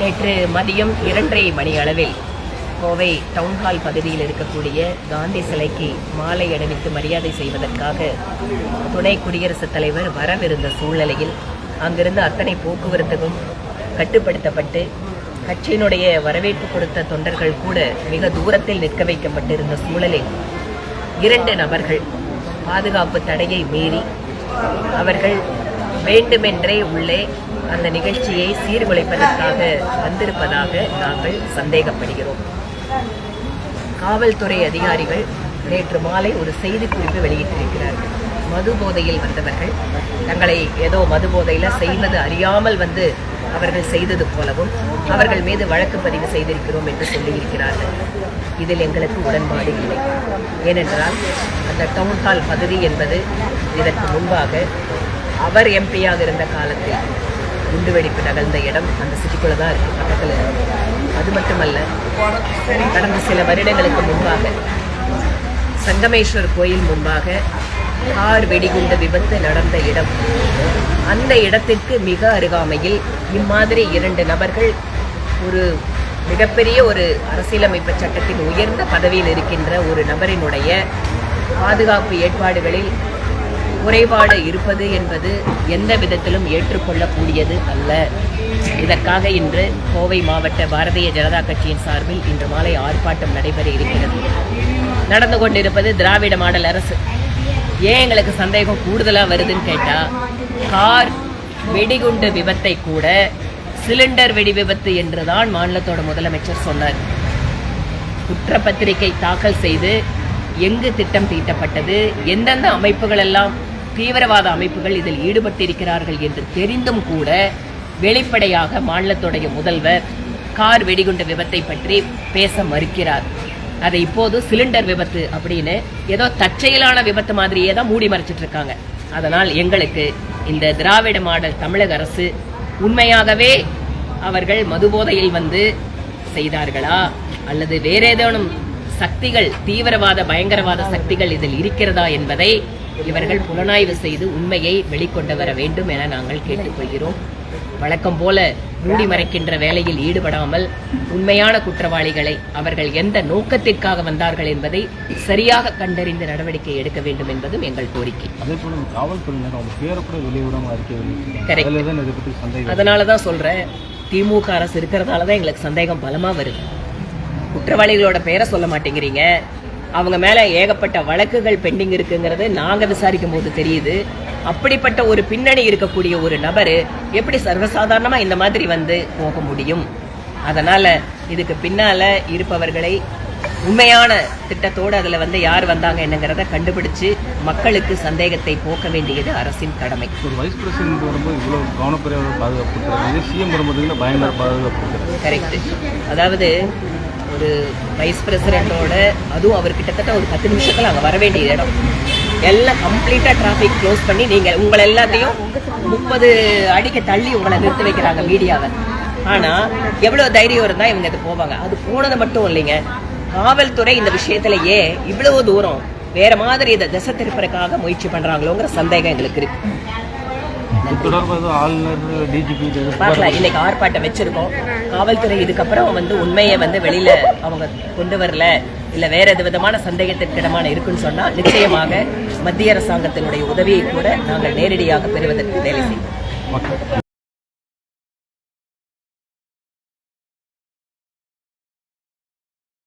நேற்று மதியம் இரண்டரை மணி அளவில் கோவை டவுன்ஹால் பகுதியில் இருக்கக்கூடிய காந்தி சிலைக்கு மாலை அணிவித்து மரியாதை செய்வதற்காக துணை குடியரசுத் தலைவர் வரவிருந்த சூழ்நிலையில் அங்கிருந்த அத்தனை போக்குவரத்துக்கும் கட்டுப்படுத்தப்பட்டு கட்சியினுடைய வரவேற்பு கொடுத்த தொண்டர்கள் கூட மிக தூரத்தில் நிற்க வைக்கப்பட்டிருந்த சூழலில் இரண்டு நபர்கள் பாதுகாப்பு தடையை மீறி அவர்கள் வேண்டுமென்றே உள்ளே அந்த நிகழ்ச்சியை சீர்குலைப்பதற்காக வந்திருப்பதாக நாங்கள் சந்தேகப்படுகிறோம். காவல்துறை அதிகாரிகள் நேற்று மாலை ஒரு செய்திக்குறிப்பு வெளியிட்டிருக்கிறார்கள். மது போதையில் வந்தவர்கள் தங்களை ஏதோ மது போதையில் செய்வது அறியாமல் வந்து அவர்கள் செய்தது போலவும் அவர்கள் மீது வழக்கு பதிவு செய்திருக்கிறோம் என்று சொல்லியிருக்கிறார்கள். இதில் எங்களுக்கு உடன்பாடு இல்லை. ஏனென்றால் அந்த டவுன் ஹால் பகுதி என்பது இதற்கு முன்பாக அவர் எம்பியாக இருந்த காலத்தில் குண்டுவெடிப்பு நகர்ந்த இடம் அந்த சிட்டிக்குள்ள தான் இருக்கு பக்கத்தில். அது மட்டுமல்ல கடந்த சில வருடங்களுக்கு முன்பாக சங்கமேஸ்வர் கோயில் முன்பாக கார் வெடிகுண்டு விபத்து நடந்த இடம். அந்த இடத்திற்கு மிக அருகாமையில் இம்மாதிரி இரண்டு நபர்கள் ஒரு மிகப்பெரிய ஒரு அரசியலமைப்பு சட்டத்தின் உயர்ந்த பதவியில் இருக்கின்ற ஒரு நபரினுடைய பாதுகாப்பு ஏற்பாடுகளில் குறைபாடு இருப்பது என்பது எந்த விதத்திலும் ஏற்றுக்கொள்ளக்கூடியது அல்ல. இதற்காக இன்று கோவை மாவட்ட பாரதிய ஜனதா கட்சியின் சார்பில் இன்று மாலை ஆர்ப்பாட்டம் நடைபெற இருக்கிறது. நடந்து கொண்டிருப்பது திராவிட மாடல் அரசு. ஏன் எங்களுக்கு சந்தேகம் கூடுதலாக வருதுன்னு கேட்டால் கார் வெடிகுண்டு விபத்தை கூட சிலிண்டர் வெடி விபத்து என்றுதான் மாநிலத்தோட முதலமைச்சர் சொன்னார். குற்றப்பத்திரிகை தாக்கல் செய்து எங்கு திட்டம் தீட்டப்பட்டது எந்தெந்த அமைப்புகள் எல்லாம் தீவிரவாத அமைப்புகள் இதில் ஈடுபட்டிருக்கிறார்கள் என்று தெரிந்தும் கூட வெளிப்படையாக மாநிலத்துடைய முதல்வர் கார் வெடிகுண்டு விபத்தை பற்றி பேச மறுக்கிறார். அதை இப்போது சிலிண்டர் விபத்து அப்படின்னு ஏதோ தற்செயலான விபத்து மாதிரியே தான் மூடி மறைச்சிட்டு இருக்காங்க. அதனால் எங்களுக்கு இந்த திராவிட மாடல் தமிழக அரசு உண்மையாகவே அவர்கள் மதுபோதையில் வந்து செய்தார்களா? அல்லது வேற ஏதேனும் சக்திகள் தீவிரவாத பயங்கரவாத சக்திகள் இதில் இருக்கிறதா என்பதை இவர்கள் புலனாய்வு செய்து உண்மையை வெளிக்கொண்டு வர வேண்டும் என நாங்கள் கேட்டுக்கொள்கிறோம் வழக்கம் போல மூடி மறைக்கின்ற வேலையில் ஈடுபடாமல் உண்மையான குற்றவாளிகளை அவர்கள் எந்த நோக்கத்திற்காக வந்தார்கள் என்பதை சரியாக கண்டறிந்து நடவடிக்கை எடுக்க வேண்டும் என்பதும் எங்கள் கோரிக்கை அதே போல இந்த காவல்துறையினர் அவங்க பேரை கூட வெளியிடாம அறிக்கை வெளியிட்டிருக்காங்க. Correct. அதுல தான் இதை பத்தி சந்தேகம் அதனால தான் சொல்றேன் திமுக அரசு இருக்கிறதால தான் எங்களுக்கு சந்தேகம் பலமா வருது குற்றவாளிகளோட பெயரை சொல்ல மாட்டேங்கிறீங்க. அவங்க மேல ஏகப்பட்ட வழக்குகள் பெண்டிங் இருக்குங்கிறது நாங்க விசாரிக்கும் போது தெரியுது. அப்படிப்பட்ட ஒரு பின்னணி இருக்கக்கூடிய ஒரு நபர் எப்படி சர்வசாதாரணமா இந்த மாதிரி வந்து போக முடியும்? அதனால இதுக்கு பின்னால இருப்பவர்களை உண்மையான திட்டத்தோடு அதுல வந்து யார் வந்தாங்க என்னங்கிறத கண்டுபிடிச்சு மக்களுக்கு சந்தேகத்தை போக்க வேண்டியது அரசின் கடமை. ஒரு வைஸ் பிரசிடென்ட் வரும்போது இவ்வளவு கவனக்குறைவாக பாதுகாப்பு சிஎம் வரும்போது பயங்கர பாதுகாப்பு கரெக்ட் அதாவது ஒரு வைஸ் பிரசிடென்ட்டோட அதுவும் அவர் கிட்டத்தட்ட ஒரு பத்து நிமிஷத்துல அங்க வர வேண்டிய இடம். எல்லாம் கம்ப்ளீட்டா டிராஃபிக் க்ளோஸ் பண்ணி நீங்க உங்களை எல்லாத்தையும் முப்பது அடிக்கு தள்ளி உங்களை நிறுத்தி வைக்கிறாங்க மீடியாவை. ஆனா எவ்வளவு தைரியம் இருந்தா இவங்க இது போவாங்க. அது போனது மட்டும் இல்லைங்க. காவல்துறை இந்த விஷயத்துல இவ்வளவு தூரம் வேற மாதிரி இதை திசை திருப்பறக்காக முயற்சி பண்றாங்களோங்கிற சந்தேகம் எங்களுக்கு இருக்கு. தொடர்பாக ஆளுநர் டிஜிபி பார்க்கலாம். இன்னைக்கு ஆர்ப்பாட்டம் வச்சிருக்கோம். காவல்துறை இதுக்கப்புறம் வந்து உண்மையை வந்து வெளியில அவங்க கொண்டு வரல. இல்ல வேற எது விதமான சந்தேகத்திற்கிடமான இருக்குன்னு சொன்னா நிச்சயமாக மத்திய அரசாங்கத்தினுடைய உதவியை கூட நாங்கள் நேரடியாக பெறுவதற்கு வேலை செய்வோம்.